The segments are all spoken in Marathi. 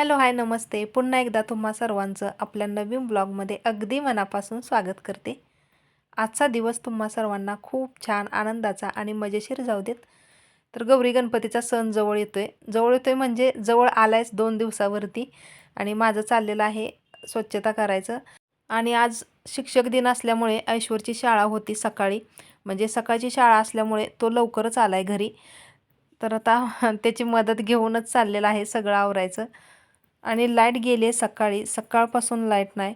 हॅलो हाय नमस्ते. पुन्हा एकदा तुम्हा सर्वांचं आपल्या नवीन ब्लॉगमध्ये अगदी मनापासून स्वागत करते. आजचा दिवस तुम्हा सर्वांना खूप छान आनंदाचा आणि मजेशीर जाऊ देत. तर गौरी गणपतीचा सण जवळ येतो आहे जवळ येतो आहे म्हणजे जवळ आलायच दोन दिवसावरती आणि माझं चाललेलं आहे स्वच्छता करायचं. आणि आज शिक्षक दिन असल्यामुळे ऐश्वरची शाळा होती सकाळी. म्हणजे सकाळची शाळा असल्यामुळे तो लवकरच आला आहे घरी. तर आता त्याची मदत घेऊनच चाललेलं आहे सगळं आवरायचं. आणि लाइट गेली आहे सकाळी. सकाळपासून लाइट नाही.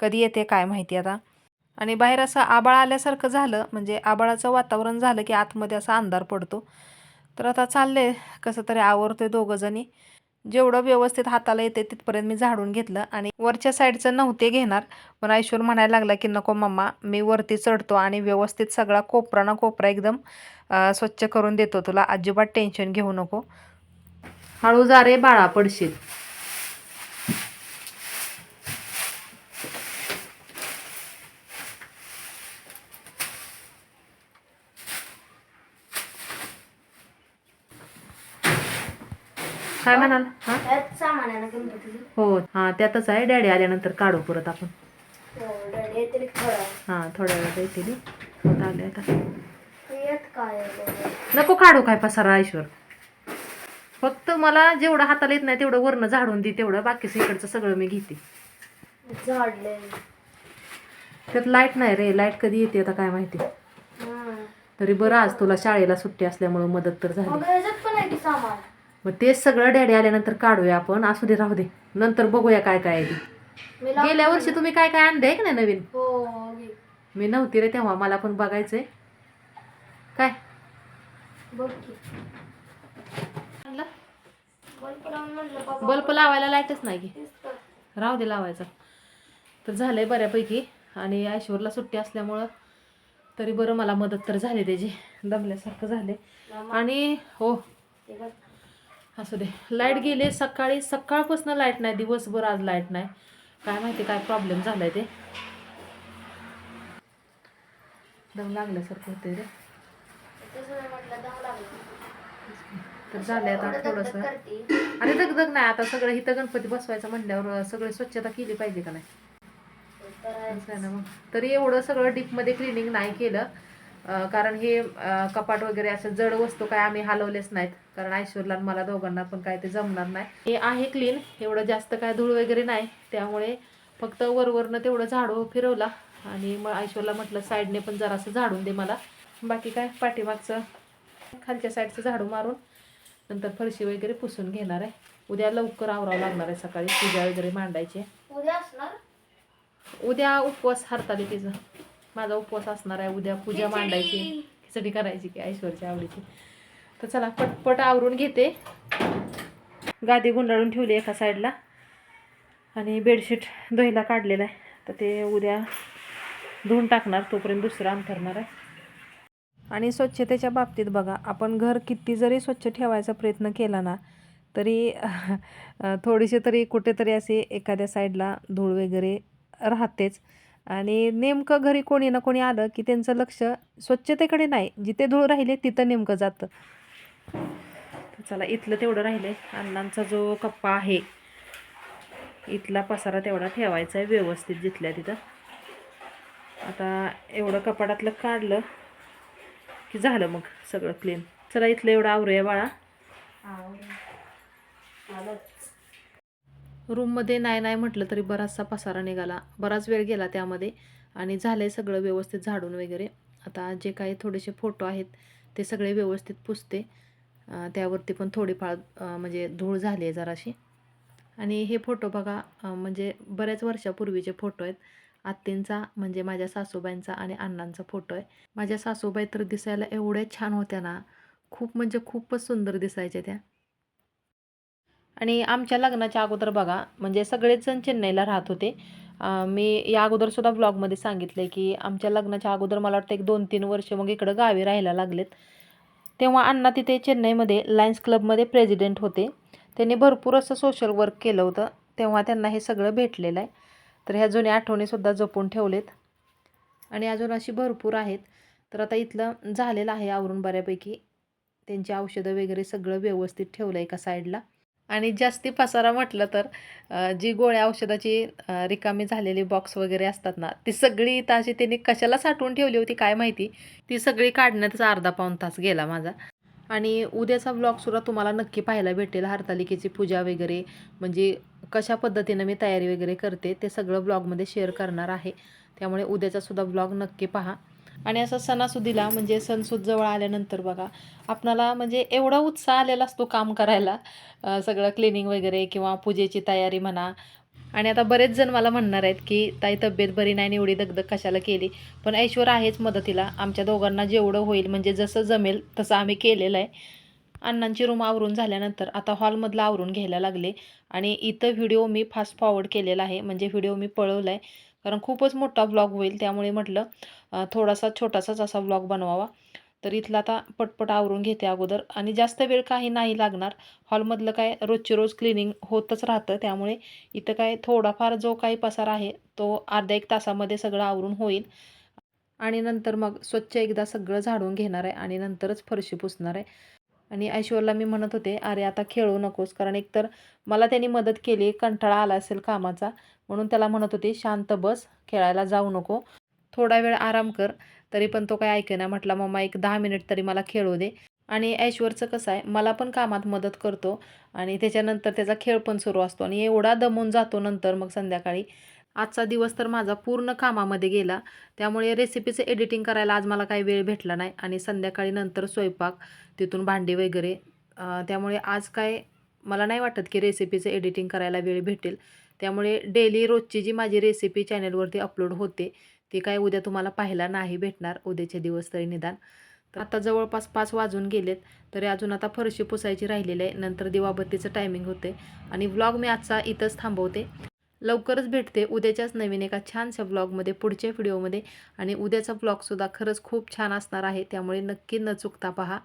कधी येते काय माहिती आता. आणि बाहेर असं आबाळ आल्यासारखं झालं. म्हणजे आबाळाचं वातावरण झालं की आतमध्ये असा अंधार पडतो. तर आता चालले कसं तरी आवरतोय दोघंजणी जेवढं व्यवस्थित हाताला येते तिथपर्यंत मी झाडून घेतलं. आणि वरच्या साईडचं नव्हते घेणार. पण ऐश्वर म्हणायला लागला की नको मम्मा मी वरती चढतो आणि व्यवस्थित सगळा कोपरा ना कोपरा एकदम स्वच्छ करून देतो तुला. अजिबात टेन्शन घेऊ नको. हळू जा रे बाळा पडशील. काय म्हणाल? हा? त्यात सामान आहे ना गणपतीचं हो हा त्यातच आहे. डॅडी आल्यानंतर काढू परत आपण. हो येतील थोडा हा थोड्या वेळात येते होत आले आता. यात काय आहे बघा. नको काढू काय पसारा ऐश्वर. फक्त मला जेवढं हाताला येत नाही तेवढं वरनं झाडून दे तेवढं बाकीचं इकडचं सगळं मी घेते. झाडले. त्यात लाइट नाही रे लाइट कधी येते आता काय माहिती. तरी बरं आज तुला शाळेला सुट्टी असल्यामुळे मदत तर झाली. मग ह्याच्यात पण आहे की सामान. मग तेच सगळं डॅडी आल्यानंतर काढूया आपण. असू दे राहू दे. नंतर बघूया काय काय आहे ते. गेल्या वर्षी तुम्ही काय काय आणलंय का नाही नवीन? हो घे. मी नव्हती रे तेव्हा. मला पण बघायचंय. काय? बघ की. बल्ब लावून म्हणलं बाबा बल्ब लावायला लाईटच नाही की. तेच तर. राहू दे लावायचा. तर झालंय बऱ्यापैकी. आणि ऐश्वरला सुट्टी असल्यामुळं तरी बरं मला मदत तर झाली त्याची. दमल्यासारखं झाले आणि हो. ते बघ. असू दे. लाइट गेले सकाळी सकाळपासून लाइट नाही दिवसभर आज लाइट नाही. काय माहिती काय प्रॉब्लेम झालाय ते. दम लागल्यासारखं होते रे. तर झालंय आता थोडं थोडंसं. आणि दगदग नाही आता सगळं इथं गणपती बसवायचं म्हटल्यावर सगळी स्वच्छता केली पाहिजे का नाही? ना मग. तरी एवढं सगळं डीपमध्ये क्लिनिंग नाही केलं. कारण हे कपाट वगैरे असं जड वस्तू काय आम्ही हलवलेच नाहीत. कारण ऐश्वरला मला दोघांना पण काय ते जमणार नाही. हे आहे क्लीन एवढं जास्त काय धूळ वगैरे नाही. त्यामुळे फक्त वरवरनं तेवढं झाडू फिरवला. आणि मग ऐश्वरला म्हटलं साईडने पण जरासं झाडून दे मला. बाकी काय पाठीमागचं खालच्या साईडचं झाडू मारून नंतर फरशी वगैरे पुसून घेणार आहे. उद्या लवकर आवरावं लागणार आहे सकाळी पूजा वगैरे मांडायची. उद्या उपवास हरतालिकेचा माझा उपवास असणार आहे उद्या पूजा मांडायची खिचडी करायची की ऐश्वरच्या आवडीची. तर चला पटपट आवरून घेते. गादी गुंडाळून ठेवली एका साईडला. आणि बेडशीट धुईला काढलेलं आहे. तर ते उद्या धुवून टाकणार तोपर्यंत दुसरं अंथरणार आहे. आणि स्वच्छतेच्या बाबतीत बघा आपण घर किती जरी स्वच्छ ठेवायचा प्रयत्न केला ना तरी थोडीशी तरी कुठेतरी असे एखाद्या साईडला धूळ वगैरे राहतेच. आणि नेमकं घरी कोणी ना कोणी आलं की त्यांचं लक्ष स्वच्छतेकडे नाही. जिथे धूळ राहिले तिथं नेमकं जातं. चला इथलं तेवढं राहिलं आहे अण्णांचा जो कप्पा आहे इथला पसारा तेवढा ठेवायचा आहे व्यवस्थित जिथल्या तिथं. आता एवढं कपाटातलं काढलं की झालं मग सगळं क्लीन चला इथलं एवढं आवरूया बाळा. रूममध्ये नाही नाही म्हटलं तरी बराचसा पसारा निघाला. बराच वेळ गेला त्यामध्ये आणि झालं आहे सगळं व्यवस्थित झाडून वगैरे. आता जे काही थोडेसे फोटो आहेत ते सगळे व्यवस्थित पुसते. त्यावरती पण थोडीफार म्हणजे धूळ झाली आहे जराशी. आणि हे फोटो बघा म्हणजे बऱ्याच वर्षापूर्वीचे फोटो आहेत. आत्तींचा म्हणजे माझ्या सासूबाईंचा आणि अण्णांचा फोटो आहे. माझ्या सासूबाई तर दिसायला एवढ्या छान होत्या ना. खूप म्हणजे खूपच सुंदर दिसायच्या त्या. आणि आमच्या लग्नाच्या अगोदर बघा म्हणजे सगळेच जण चेन्नईला राहत होते. मी या अगोदरसुद्धा ब्लॉगमध्ये सांगितलं आहे की आमच्या लग्नाच्या अगोदर मला वाटतं एक दोन तीन वर्ष मग इकडं गावी राहायला लागलेत. तेव्हा अण्णा तिथे चेन्नईमध्ये लायन्स क्लबमध्ये प्रेसिडेंट होते. त्यांनी भरपूर असं सोशल वर्क केलं होतं. तेव्हा त्यांना हे सगळं भेटलेलं आहे. तर ह्या जुन्या आठवणीसुद्धा जपून ठेवलेत. आणि अजून अशी भरपूर आहेत. तर आता इथलं झालेलं आहे आवरून बऱ्यापैकी. त्यांची औषधं वगैरे सगळं व्यवस्थित ठेवलं एका साईडला आणि जास्ती पसारा म्हटलं तर जी गोळ्या औषधाची रिकामी झालेली बॉक्स वगैरे असतात ना ती सगळी ताशी त्यांनी कशाला साठवून ठेवली होती काय माहिती ती सगळी काढण्यातच अर्धा पाऊण तास गेला माझा. आणि उद्याचा ब्लॉगसुद्धा तुम्हाला नक्की पाहायला भेटेल हरतालिकेची पूजा वगैरे म्हणजे कशा पद्धतीनं मी तयारी वगैरे करते ते सगळं ब्लॉगमध्ये शेअर करणार आहे. त्यामुळे उद्याचा सुद्धा ब्लॉग नक्की पहा. आणि असं सणासुदीला म्हणजे सणसूद जवळ आल्यानंतर बघा आपणाला म्हणजे एवढा उत्साह आलेला असतो काम करायला सगळं क्लिनिंग वगैरे किंवा पूजेची तयारी म्हणा. आणि आता बरेच जण मला म्हणणार आहेत की ताई तब्येत बरी नाही एवढी दगदग कशाला केली? पण ऐश्वर आहेच मदतीला. आमच्या दोघांना जेवढं होईल म्हणजे जसं जमेल तसं आम्ही केलेलं आहे. अण्णांची रूम आवरून झाल्यानंतर आता हॉलमधलं आवरून घ्यायला लागले. आणि इथं व्हिडिओ मी फास्ट फॉरवर्ड केलेला आहे. म्हणजे व्हिडिओ मी पळवला आहे कारण खूपच मोठा ब्लॉग होईल. त्यामुळे म्हटलं थोडासा छोटासाच असा ब्लॉग बनवावा. तर इथला आता पटपट आवरून घेते अगोदर. आणि जास्त वेळ काही नाही लागणार. हॉलमधलं काय रोजची रोज क्लिनिंग होतच राहतं. त्यामुळे इथं काय थोडाफार जो काही पसार आहे तो अर्ध्या एक तासामध्ये सगळं आवरून होईल. आणि नंतर मग स्वच्छ एकदा सगळं झाडून घेणार आहे आणि नंतरच फरशी पुसणार आहे. आणि ऐश्वरला मी म्हणत होते अरे आता खेळू नकोस कारण एकतर मला त्यांनी मदत केली कंटाळा आला असेल कामाचा. म्हणून त्याला म्हणत होते शांत बस खेळायला जाऊ नको. थोडा वेळ आराम कर तरी पण तो काय ऐकेना. म्हटला मम्मा एक दहा मिनिट तरी मला खेळू दे. आणि ऐश्वरचं कसं आहे मला पण कामात मदत करतो आणि त्याच्यानंतर त्याचा खेळ पण सुरू असतो आणि एवढा दमून जातो नंतर मग संध्याकाळी. आजचा दिवस तर माझा पूर्ण कामामध्ये गेला. त्यामुळे रेसिपीचं एडिटिंग करायला आज मला काही वेळ भेटला नाही आणि संध्याकाळी नंतर स्वयंपाक तिथून भांडी वगैरे त्यामुळे आज काय मला नाही वाटत की रेसिपीचं एडिटिंग करायला वेळ भेटेल. त्यामुळे डेली रोजची जी माझी रेसिपी चॅनलवरती अपलोड होते ती काय उद्या तुम्हाला पाहायला नाही भेटणार. उद्याचे दिवस तरी निदान. तर आता जवळपास पाच वाजून गेलेत तरी अजून आता फरशी पुसायची राहिलेली आहे. नंतर दिवाबत्तीचं टायमिंग होते आणि व्लॉग मी आजचा इथंच थांबवते. लवकरच भेटते. उद्याच्याच नवीन एका छानशा ब्लॉगमध्ये पुढच्या व्हिडिओमध्ये आणि उद्याचा ब्लॉगसुद्धा खरंच खूप छान असणार आहे. त्यामुळे नक्की न चुकता पहा.